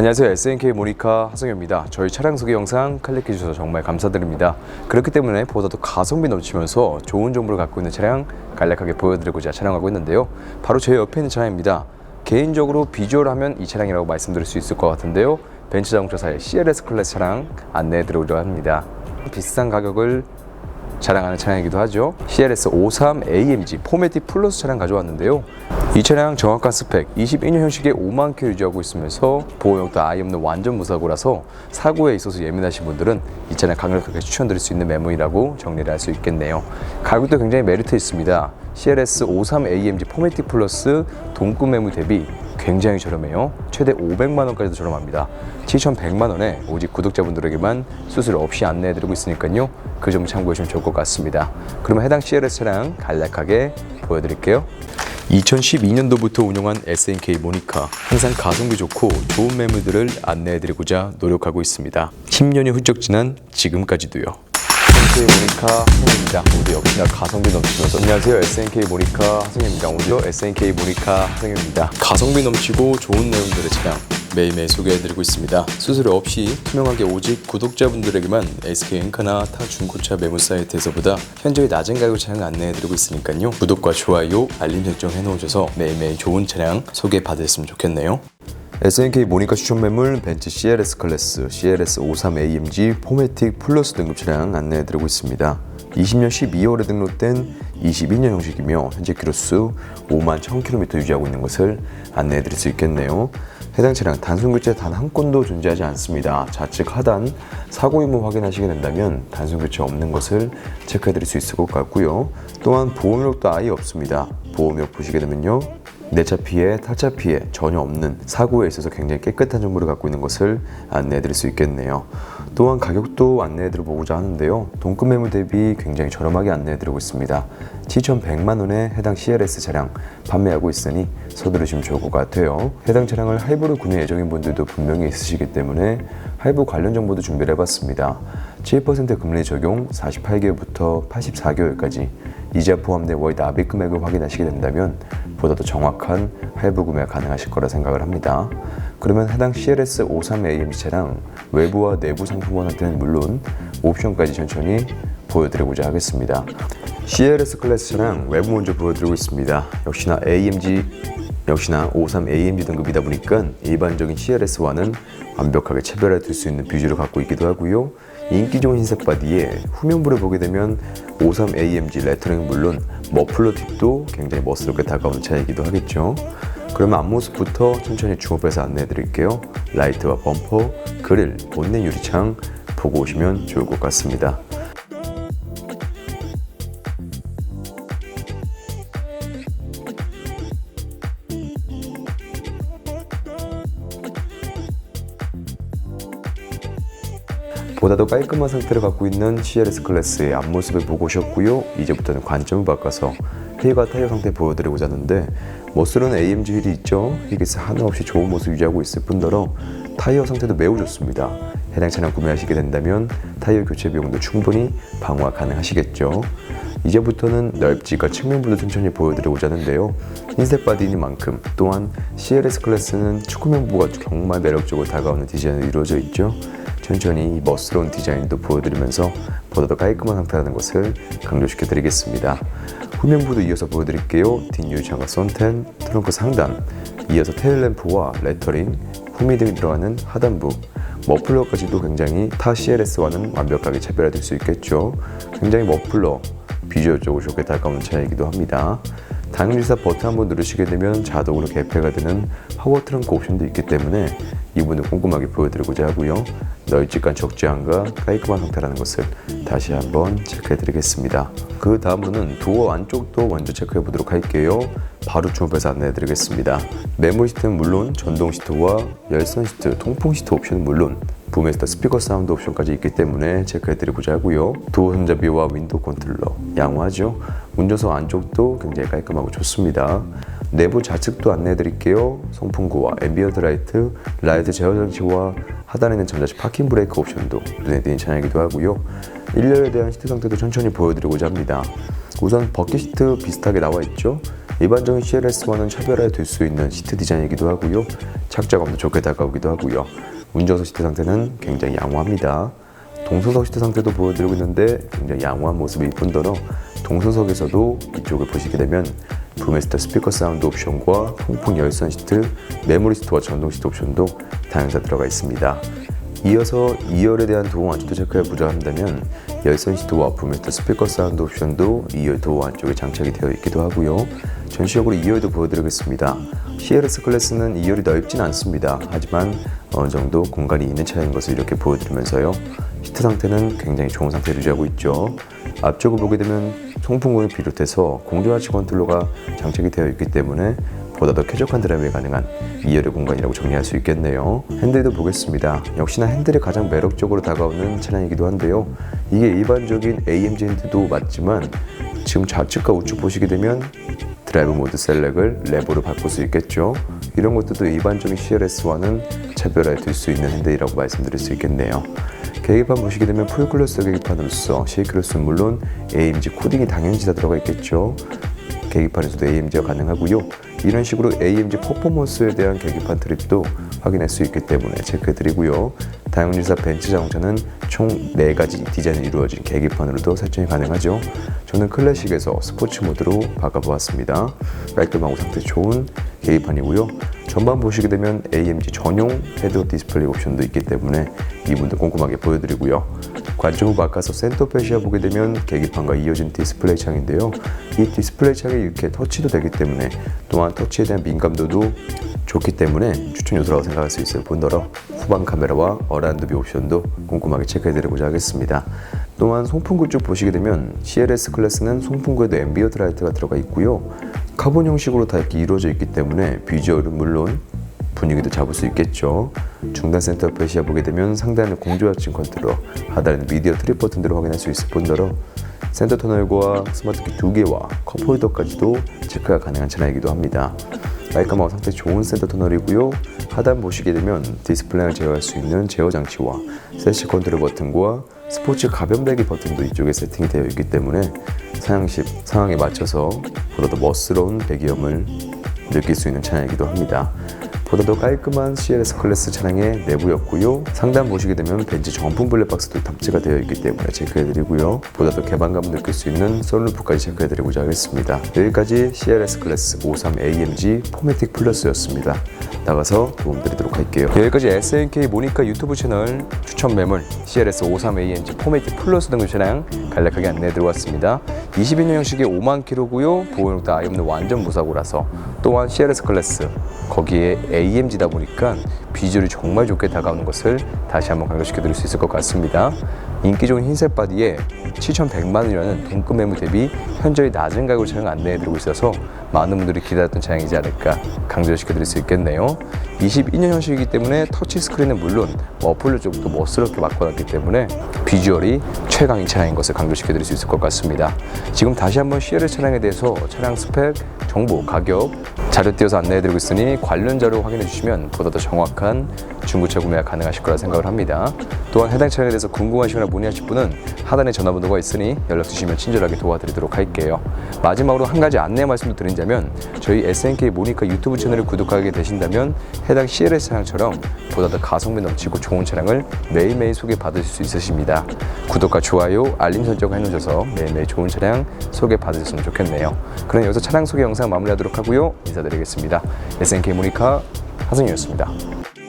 안녕하세요. SNK 모니카 하성현입니다. 저희 차량 소개 영상 클릭해 주셔서 정말 감사드립니다. 그렇기 때문에 보다도 가성비 넘치면서 좋은 정보를 갖고 있는 차량 간략하게 보여드리고자 촬영하고 있는데요. 바로 제 옆에 있는 차량입니다. 개인적으로 비주얼 하면 이 차량이라고 말씀드릴 수 있을 것 같은데요. 벤츠 자동차사의 CLS 클래스 차량 안내해 드리려고 합니다. 비싼 가격을 자랑하는 차량이기도 하죠. CLS 53 AMG 포매틱 플러스 차량 가져왔는데요. 이 차량 정확한 스펙 22년 형식의 5만 킬로 유지하고 있으면서 보호용도 아예 없는 완전 무사고라서 사고에 있어서 예민하신 분들은 이 차량 강력하게 추천드릴 수 있는 매물이라고 정리를 할 수 있겠네요. 가격도 굉장히 메리트 있습니다. CLS 53 AMG 포매틱 플러스 동급 매물 대비 굉장히 저렴해요. 최대 500만 원까지도 저렴합니다. 7,100만 원에 오직 구독자분들에게만 수수료 없이 안내해드리고 있으니까요. 그 점 참고해주시면 좋을 것 같습니다. 그러면 해당 CLS 차량 간략하게 보여드릴게요. 2012년도부터 운영한 SNK 모니카 항상 가성비 좋고 좋은 매물들을 안내해드리고자 노력하고 있습니다. 10년이 훌쩍 지난 지금까지도요. SNK 모니카 하성입니다. 오늘 역시나 가성비 넘치면서 안녕하세요. SNK 모니카 하성입니다. 오늘도 SNK 모니카 하성입니다. 가성비 넘치고 좋은 내용들의 차량 매일매일 소개해드리고 있습니다. 수수료 없이 투명하게 오직 구독자분들에게만 SK 엔카나 타 중고차 매물 사이트에서보다 현저히 낮은 가격 차량 안내해드리고 있으니까요. 구독과 좋아요, 알림 설정 해놓으셔서 매일매일 좋은 차량 소개받으셨으면 좋겠네요. SNK 모니카 추천 매물 벤츠 CLS 클래스, CLS 53 AMG 포매틱 플러스 등급 차량 안내해드리고 있습니다. 20년 12월에 등록된 22년 형식이며 현재 키로수 5만 1000km 유지하고 있는 것을 안내해드릴 수 있겠네요. 해당 차량 단순 교체 단 한 건도 존재하지 않습니다. 좌측 하단 사고 유무 확인하시게 된다면 단순 교체 없는 것을 체크해드릴 수 있을 것 같고요. 또한 보험력도 아예 없습니다. 보험력 보시게 되면요. 내차 피해, 타차 피해 전혀 없는 사고에 있어서 굉장히 깨끗한 정보를 갖고 있는 것을 안내해 드릴 수 있겠네요. 또한 가격도 안내해 드려 보고자 하는데요. 동급 매물 대비 굉장히 저렴하게 안내해 드리고 있습니다. 7,100만 원에 해당 CLS 차량 판매하고 있으니 서두르시면 좋을 것 같아요. 해당 차량을 할부로 구매 예정인 분들도 분명히 있으시기 때문에 할부 관련 정보도 준비를 해봤습니다. 7% 금리 적용 48개월부터 84개월까지 이자 포함된 월 납입 금액을 확인하시게 된다면 보다 더 정확한 할부 구매가 가능하실 거라 생각을 합니다. 그러면 해당 CLS 53 AMG 차량 외부와 내부 상품권 상태는 물론 옵션까지 천천히 보여드리고자 하겠습니다. CLS 클래스 차량 외부 먼저 보여드리고 있습니다. 역시나 AMG 역시나 53 AMG 등급이다 보니까 일반적인 CLS와는 완벽하게 차별화 될 수 있는 비주를 갖고 있기도 하고요. 인기 좋은 흰색 바디에 후면부를 보게 되면 53 AMG 레터링 물론 머플러 팁도 굉장히 멋스럽게 다가오는 차이기도 하겠죠. 그러면 앞모습부터 천천히 주목해서 안내해 드릴게요. 라이트와 범퍼, 그릴, 본넷 유리창 보고 오시면 좋을 것 같습니다. 보다도 깔끔한 상태를 갖고 있는 CLS 클래스의 앞모습을 보고 오셨고요. 이제부터는 관점을 바꿔서 휠과 타이어 상태 보여드리고자 하는데 멋스러운 AMG 휠이 있죠. 휠기스 하나 없이 좋은 모습 유지하고 있을 뿐더러 타이어 상태도 매우 좋습니다. 해당 차량 구매하시게 된다면 타이어 교체 비용도 충분히 방어가 가능하시겠죠. 이제부터는 넓지가 측면부도 천천히 보여드리고자 하는데요. 흰색 바디니만큼 또한 CLS 클래스는 측면부가 정말 매력적으로 다가오는 디자인으로 이루어져 있죠. 천천히 이 멋스러운 디자인도 보여드리면서 보다 더 깔끔한 상태라는 것을 강조시켜 드리겠습니다. 후면부도 이어서 보여드릴게요. 뒷유리창과 선텐, 트렁크 상단, 이어서 테일램프와 레터링, 후미 등이 들어가는 하단부, 머플러까지도 굉장히 타 CLS와는 완벽하게 차별화될 수 있겠죠. 굉장히 머플러, 비주얼적으로 좋게 다가오는 차이기도 합니다. 당일사 버튼 한번 누르시게 되면 자동으로 개폐가 되는 파워 트렁크 옵션도 있기 때문에 이 부분을 꼼꼼하게 보여드리고자 하고요. 널찍한 적재함과 깔끔한 상태라는 것을 다시 한번 체크해 드리겠습니다. 그 다음으로는 도어 안쪽도 먼저 체크해 보도록 할게요. 바로 주업에서 안내해 드리겠습니다. 메모리 시트는 물론 전동 시트와 열선 시트, 통풍 시트 옵션은 물론 붐에스터 스피커 사운드 옵션까지 있기 때문에 체크해드리고자 하고요. 도어 손잡이와 윈도우 컨트롤러 양호하죠. 운전석 안쪽도 굉장히 깔끔하고 좋습니다. 내부 좌측도 안내해 드릴게요. 송풍구와 앰비언트 라이트, 라이트 제어 장치와 하단에 있는 잠자식 파킹 브레이크 옵션도 눈에 띄는 차량이기도 하고요. 1열에 대한 시트 상태도 천천히 보여드리고자 합니다. 우선 버킷 시트 비슷하게 나와 있죠. 일반적인 CLS와는 차별화될 수 있는 시트 디자인이기도 하고요. 착자감도 좋게 다가오기도 하고요. 운전석 시트 상태는 굉장히 양호합니다. 동승석 시트 상태도 보여드리고 있는데 굉장히 양호한 모습일 뿐더러 동승석에서도 이쪽을 보시게 되면 브메스터 스피커 사운드 옵션과 통풍 열선 시트, 메모리 시트와 전동 시트 옵션도 다양사 들어가 있습니다. 이어서 2열에 대한 도어 안쪽도 체크해 보자 한다면 열선 시트와 브메스터 스피커 사운드 옵션도 2열 도어 안쪽에 장착이 되어 있기도 하고요. 전시적으로 2열도 보여드리겠습니다. CLS 클래스는 2열이 넓진 않습니다. 하지만 어느 정도 공간이 있는 차량인 것을 이렇게 보여드리면서요. 시트 상태는 굉장히 좋은 상태를 유지하고 있죠. 앞쪽을 보게 되면 송풍구를 비롯해서 공조하치 컨트롤러가 장착이 되어 있기 때문에 보다 더 쾌적한 드라이브에 가능한 2열의 공간이라고 정리할 수 있겠네요. 핸들도 보겠습니다. 역시나 핸들이 가장 매력적으로 다가오는 차량이기도 한데요. 이게 일반적인 AMG 핸들도 맞지만 지금 좌측과 우측 보시게 되면 드라이브 모드 셀렉을 레버로 바꿀 수 있겠죠. 이런 것들도 일반적인 CLS와는 차별화에 둘수 있는 핸들이라고 말씀드릴 수 있겠네요. 계기판 보시게 되면 풀클러스 계기판으로서 C클러스는 물론 AMG 코딩이 당연히 다 들어가 있겠죠. 계기판에서도 AMG가 가능하고요. 이런 식으로 AMG 퍼포먼스에 대한 계기판 트립도 확인할 수 있기 때문에 체크해드리고요. 다용질사 벤츠 자동차는 총 4가지 디자인이 이루어진 계기판으로도 설정이 가능하죠. 저는 클래식에서 스포츠 모드로 바꿔보았습니다. 깔끔하고 상태 좋은 계기판이고요. 전방 보시게 되면 AMG 전용 헤드업 디스플레이 옵션도 있기 때문에 이 분도 꼼꼼하게 보여드리고요. 후 바꿔서 센터 페시아 보게 되면 계기판과 이어진 디스플레이 창인데요. 이 디스플레이 창이 이렇게 터치도 되기 때문에 또한 터치에 대한 민감도도 좋기 때문에 추천 요소라고 생각할 수 있어요. 본더러 후방 카메라와 어라운드비 옵션도 꼼꼼하게 체크해드리고자 하겠습니다. 또한 송풍구 쪽 보시게 되면 CLS 클래스는 송풍구에도 앰비어트 라이트가 들어가 있고요. 카본 형식으로 다 이렇게 이루어져 있기 때문에 비주얼은 물론 분위기도 잡을 수 있겠죠. 중단 센터 페시아 보게 되면 상단은 공조화층 컨트롤러, 하단은 미디어 트립 버튼들을 확인할 수 있을 뿐더러 센터 터널과 스마트키 두 개와 컵홀더까지도 체크가 가능한 차량이기도 합니다. 깔끔하고 상태 좋은 센터 터널이고요. 하단 보시게 되면 디스플레이를 제어할 수 있는 제어 장치와 세시 컨트롤 버튼과 스포츠 가변 배기 버튼도 이쪽에 세팅이 되어 있기 때문에 사양 시 상황에 맞춰서 보다 더 멋스러운 배기음을 느낄 수 있는 차량이기도 합니다. 보다 더 깔끔한 CLS 클래스 차량의 내부였고요. 상단 보시게 되면 벤츠 정품 블랙박스도 탑재가 되어 있기 때문에 체크해드리고요. 보다 더 개방감을 느낄 수 있는 썬루프까지 체크해드리고자 하겠습니다. 여기까지 CLS 클래스 53 AMG 포매틱 플러스였습니다. 나가서 도움드리도록 할게요. 여기까지 SNK 모니카 유튜브 채널 추천 매물 CLS 53 AMG 포매틱 플러스 등급 차량 간략하게 안내해 드려왔습니다. 22년 형식의 5만 킬로고요. 보호력도 아예 없는 완전 무사고라서 또한 CLS 클래스 거기에 AMG다 보니까 비주얼이 정말 좋게 다가오는 것을 다시 한번 강조시켜 드릴 수 있을 것 같습니다. 인기 좋은 흰색 바디에 7,100만 원이라는 동급 매물 대비 현저히 낮은 가격으로 차량 안내해 드리고 있어서 많은 분들이 기다렸던 차량이지 않을까 강조시켜 드릴 수 있겠네요. 22년 형식이기 때문에 터치 스크린은 물론 머플러 쪽도 멋스럽게 바꿔놨기 때문에 비주얼이 최강인 차량인 것을 강조시켜 드릴 수 있을 것 같습니다. 지금 다시 한번 CLS 차량에 대해서 차량 스펙, 정보, 가격 자료 띄어서 안내해 드리고 있으니 관련 자료 확인해 주시면 보다 더 정확한 중고차 구매가 가능하실 거라 생각을 합니다. 또한 해당 차량에 대해서 궁금하시거나 문의하실 분은 하단에 전화번호가 있으니 연락 주시면 친절하게 도와드리도록 할게요. 마지막으로 한 가지 안내 말씀을 드리자면 저희 SNK 모니카 유튜브 채널을 구독하게 되신다면 해당 CLS 차량처럼 보다 더 가성비 넘치고 좋은 차량을 매일매일 소개받으실 수 있으십니다. 구독과 좋아요, 알림 설정 해놓으셔서 매일매일 좋은 차량 소개받으셨으면 좋겠네요. 그럼 여기서 차량 소개 영상 마무리하도록 하고요. 인사드리겠습니다. SNK 모니카 하승이었습니다.